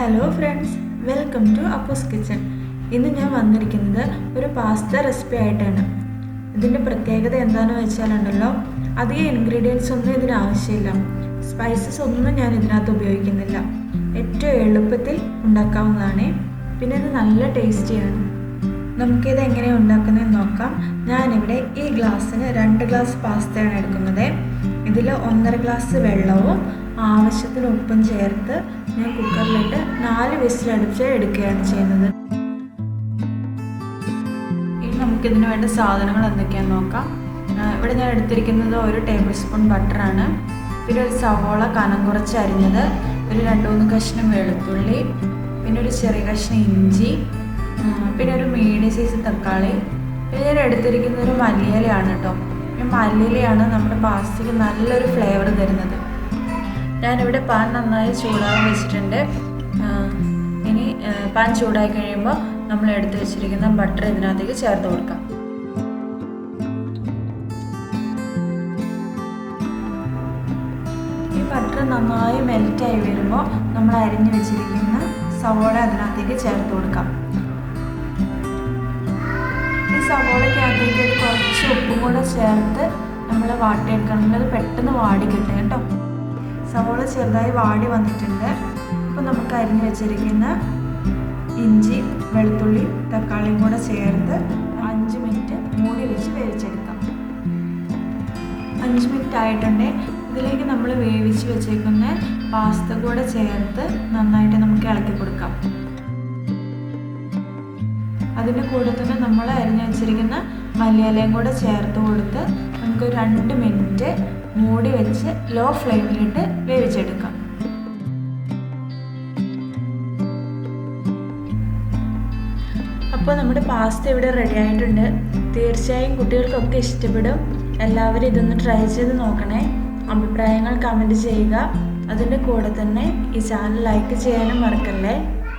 Hello friends welcome to Appo's kitchen ഇന്ന് ഞാൻ വന്നിരിക്കുന്നത് ഒരു പാസ്ത റെസിപ്പി ആയിട്ടാണ്. ഇതിന്റെ പ്രത്യേകത എന്താണെന്ന് വെച്ചാലുണ്ടല്ലോ അധികം ഇൻഗ്രീഡിയൻസ് ഒന്നും ഇതിന് ആവശ്യമില്ല. സ്പൈസസ് ഒന്നും ഞാൻ ഇതിനകത്ത് ഉപയോഗിക്കുന്നില്ല. ഏറ്റവും എളുപ്പത്തിൽ ഉണ്ടാക്കാവുന്നതാണ്. പിന്നെ ഇത് നല്ല ടേസ്റ്റിയാണ് നമുക്കിത് എങ്ങനെയാണ് ഉണ്ടാക്കുന്നതെന്ന് നോക്കാം. ഞാനിവിടെ ഈ ഗ്ലാസ്സിന് രണ്ട് ഗ്ലാസ് പാസ്തയാണ് എടുക്കുന്നത്. ഇതിൽ ഒന്നര ഗ്ലാസ് വെള്ളവും ആവശ്യത്തിന് ഉപ്പും ചേർത്ത് ഞാൻ കുക്കറിലിട്ട് നാല് വിസിലടിച്ച് എടുക്കുകയാണ് ചെയ്യുന്നത്. ഇനി നമുക്കിതിന് വേണ്ട സാധനങ്ങൾ എന്തൊക്കെയാണെന്ന് നോക്കാം. ഇവിടെ ഞാൻ എടുത്തിരിക്കുന്നത് ഒരു ടേബിൾ സ്പൂൺ ബട്ടറാണ് പിന്നെ ഒരു സവോള കനം കുറച്ച് അരിഞ്ഞത് ഒരു രണ്ട് മൂന്ന് കഷ്ണം വെളുത്തുള്ളി പിന്നെ ഒരു ചെറിയ കഷ്ണം ഇഞ്ചി പിന്നെ ഒരു മീഡിയം സൈസ് തക്കാളി. പിന്നെ ഞാൻ എടുത്തിരിക്കുന്നത് ഒരു മല്ലിയിലയാണ് കേട്ടോ. ഈ മല്ലിയിലാണ് നമ്മുടെ പാസ്തയ്ക്ക് നല്ലൊരു ഫ്ലേവർ തരുന്നത്. ഞാനിവിടെ പാൻ നന്നായി ചൂടാകാൻ വെച്ചിട്ടുണ്ട്. ഇനി പാൻ ചൂടായി കഴിയുമ്പോൾ നമ്മൾ എടുത്തു വെച്ചിരിക്കുന്ന ബട്ടർ ഇതിനകത്തേക്ക് ചേർത്ത് കൊടുക്കാം. ഈ ബട്ടർ നന്നായി മെൽറ്റായി വരുമ്പോൾ നമ്മൾ അരിഞ്ഞു വെച്ചിരിക്കുന്ന സവോള അതിനകത്തേക്ക് ചേർത്ത് കൊടുക്കാം. ഈ സവോളയ്ക്കകത്തേക്ക് ഒരു കുറച്ച് ഉപ്പും കൂടെ ചേർത്ത് നമ്മൾ വാട്ടിയെടുക്കണം. അത് പെട്ടെന്ന് വാടി കിട്ടും കേട്ടോ. സവോള ചെറുതായി വാടി വന്നിട്ടുണ്ട്. അപ്പോൾ നമുക്ക് അരിഞ്ഞു വെച്ചിരിക്കുന്ന ഇഞ്ചി വെളുത്തുള്ളി തക്കാളിയും കൂടെ ചേർത്ത് അഞ്ച് മിനിറ്റ് മൂടി വെച്ച് വേവിച്ചെടുക്കാം. അഞ്ച് മിനിറ്റ് ആയിട്ടുണ്ട്. ഇതിലേക്ക് നമ്മൾ വേവിച്ച് വെച്ചേക്കുന്ന പാസ്ത കൂടെ ചേർത്ത് നന്നായിട്ട് നമുക്ക് ഇളക്കി കൊടുക്കാം. അതിന്റെ കൂടെ തന്നെ നമ്മൾ അരിഞ്ഞു വെച്ചിരിക്കുന്ന മല്ലിയിലയും കൂടെ ചേർത്ത് കൊടുത്ത് നമുക്ക് രണ്ട് മിനിറ്റ് മൂടി വെച്ച് ലോ ഫ്ലെയിമിലിട്ട് വേവിച്ചെടുക്കാം. അപ്പോൾ നമ്മുടെ പാസ്ത ഇവിടെ റെഡി ആയിട്ടുണ്ട്. തീർച്ചയായും കുട്ടികൾക്കൊക്കെ ഇഷ്ടപ്പെടും. എല്ലാവരും ഇതൊന്ന് ട്രൈ ചെയ്ത് നോക്കണേ. അഭിപ്രായങ്ങൾ കമന്റ് ചെയ്യുക. അതിന്റെ കൂടെ തന്നെ ഈ ചാനൽ ലൈക്ക് ചെയ്യാനും മറക്കല്ലേ?